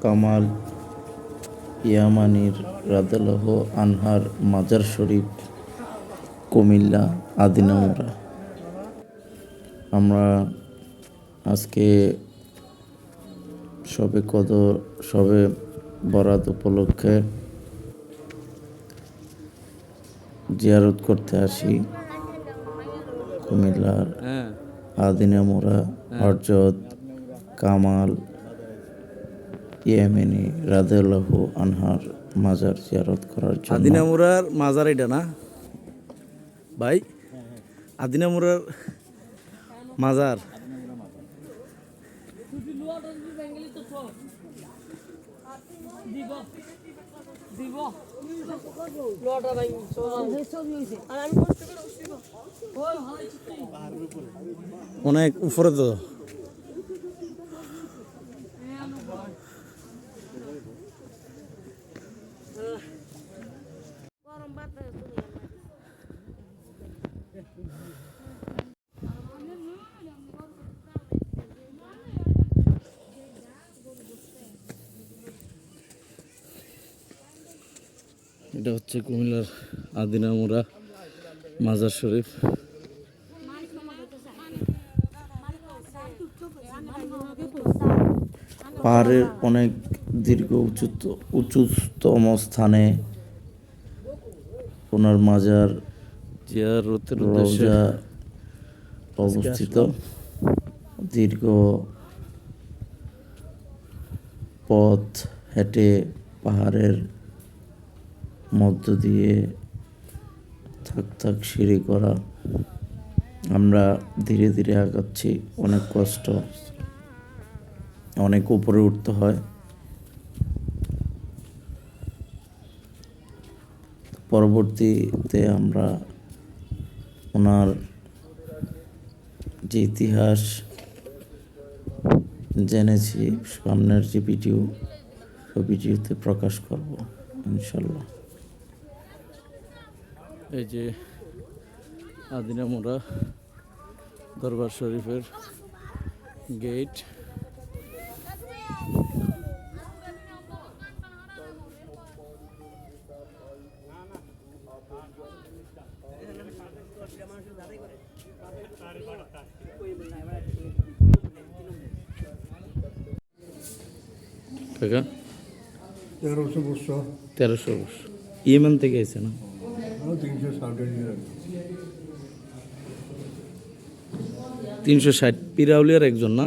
কামাল ইয়ামানির রাদালহ আনহার মাজার শরীফ কুমিল্লা আদিনামুরা আমরা আজকে সবে কদর সবে বরাত উপলক্ষে জিয়ারত করতে আসি। কুমিল্লার হ্যাঁ। আদিনামুরা হরজত কামাল ইয়েমেনি রাদেলাহু আনহার মাজার জিয়ারত করার জন্য। আদিনামুরার মাজার এটা না? ভাই আদিনামুরার মাজার। অনেক উপরে তো। এটা হচ্ছে কুমিল্লার আদিনামুরা মাজার শরীফ। পাহাড়ের অনেক দীর্ঘ উঁচু উঁচুতম স্থানে ওনার মাজার জিয়ারতের রোজা অবস্থিত। দীর্ঘ পথ হেঁটে পাহাড়ের মধ্য দিয়ে থাক থাক সিঁড়ি করা। আমরা ধীরে ধীরে আগাচ্ছি, অনেক কষ্ট, অনেক উপরে উঠতে হয়। পরবর্তীতে আমরা ওনার যে ইতিহাস জেনেছি, সামনের যে ভিডিও ভিডিওতে প্রকাশ করব, ইনশাল্লাহ। এই যে আদিনামুরা দরবার শরীফের গেট। তেরোশো বছর তেরোশো বছর ইয়েমেন থেকে এসে না? তিনশো ষাট পিরাউলিয়ার একজন না?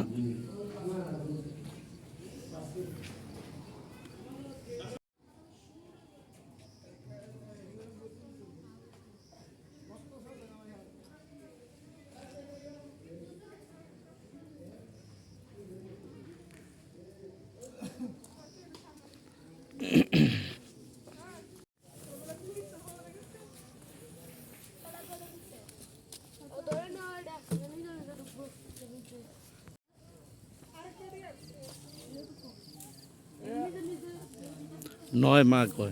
น้อยมากกว่า